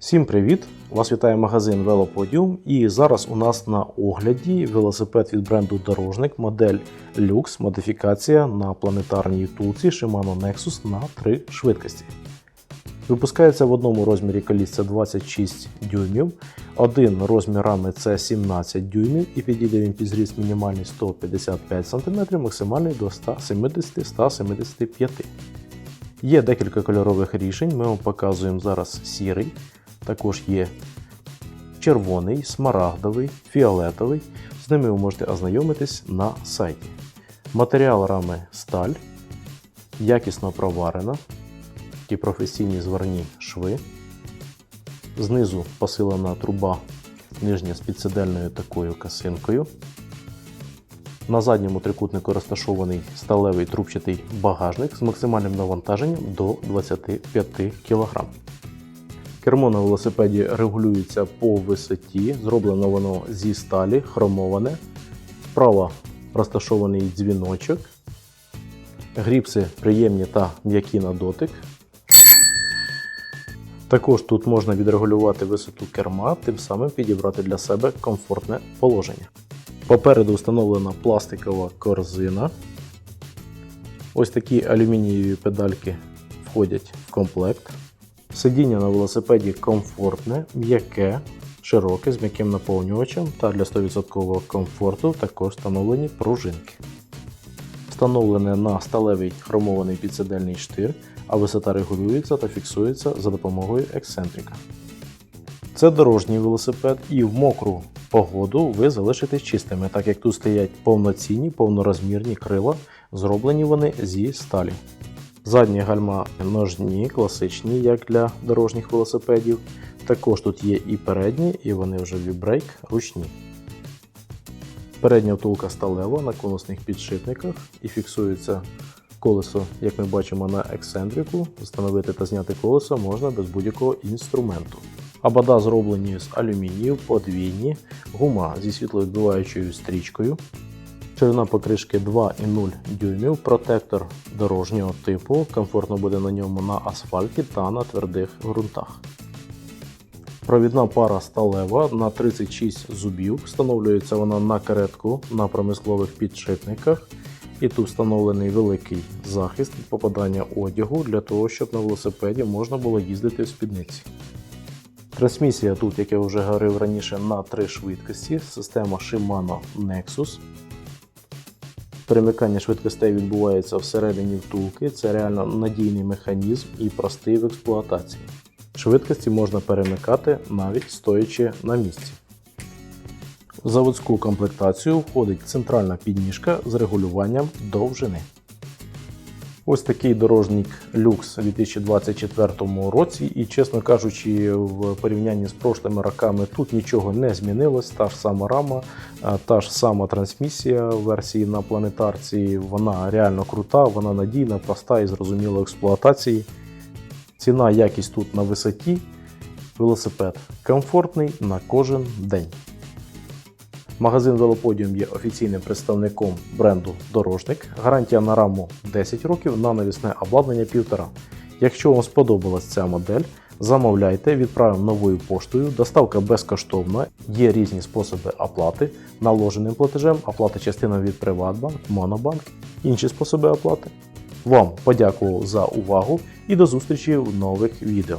Всім привіт! Вас вітає магазин Велоподіум. І зараз у нас на огляді велосипед від бренду Дорожник, модель Lux, модифікація на планетарній втулці Shimano Nexus на 3 швидкості. Випускається в одному розмірі коліс це 26 дюймів, один розмір рами це 17 дюймів і підійде він під зріст мінімальний 155 см, максимальний до 170-175 Є декілька кольорових рішень. Ми вам показуємо зараз сірий, також є червоний, смарагдовий, фіолетовий. З ними ви можете ознайомитись на сайті. Матеріал рами сталь, якісно проварена, такі професійні зварні шви. Знизу посилена труба нижня з підсидельною такою касинкою. На задньому трикутнику розташований сталевий трубчатий багажник з максимальним навантаженням до 25 кг. Кермо на велосипеді регулюється по висоті, зроблено воно зі сталі, хромоване. Справа розташований дзвіночок. Гріпси приємні та м'які на дотик. Також тут можна відрегулювати висоту керма, тим самим підібрати для себе комфортне положення. Попереду встановлена пластикова корзина. Ось такі алюмінієві педальки входять в комплект. Сидіння на велосипеді комфортне, м'яке, широке з м'яким наповнювачем та для 100% комфорту також встановлені пружинки. Встановлене на сталевий хромований підсидельний штир, а висота регулюється та фіксується за допомогою ексцентрика. Це дорожній велосипед і в мокру погоду ви залишитесь чистими, так як тут стоять повноцінні, повнорозмірні крила, зроблені вони зі сталі. Задні гальма ножні, класичні, як для дорожніх велосипедів. Також тут є і передні, і вони вже вібрейк ручні. Передня втулка сталева на конусних підшипниках і фіксується колесо, як ми бачимо на ексцентрику. Встановити та зняти колесо можна без будь-якого інструменту. Абада зроблені з алюмінію, подвійні, гума зі світловідбиваючою стрічкою. Ширина покришки 2,0 дюймів, протектор дорожнього типу, комфортно буде на ньому на асфальті та на твердих ґрунтах. Провідна пара сталева на 36 зубів. Встановлюється вона на каретку на промислових підшипниках. І тут встановлений великий захист від попадання одягу для того, щоб на велосипеді можна було їздити в спідниці. Трансмісія тут, як я вже говорив раніше, на 3 швидкості. Система Shimano Nexus. Перемикання швидкостей відбувається всередині втулки. Це реально надійний механізм і простий в експлуатації. Швидкості можна перемикати навіть стоячи на місці. В заводську комплектацію входить центральна підніжка з регулюванням довжини. Ось такий дорожник люкс у 2024 році, і, чесно кажучи, в порівнянні з прошлими роками тут нічого не змінилось. Та ж сама рама, та ж сама трансмісія версії на планетарці. Вона реально крута, вона надійна, проста і зрозуміла в експлуатації. Ціна, якість тут на висоті. Велосипед комфортний на кожен день. Магазин Велоподіум є офіційним представником бренду Дорожник. Гарантія на раму 10 років, на навісне обладнання 1,5. Якщо вам сподобалась ця модель, замовляйте, відправимо новою поштою. Доставка безкоштовна, є різні способи оплати, наложеним платежем, оплата частина від Приватбанк, Монобанк, інші способи оплати. Вам подякував за увагу і до зустрічі в нових відео.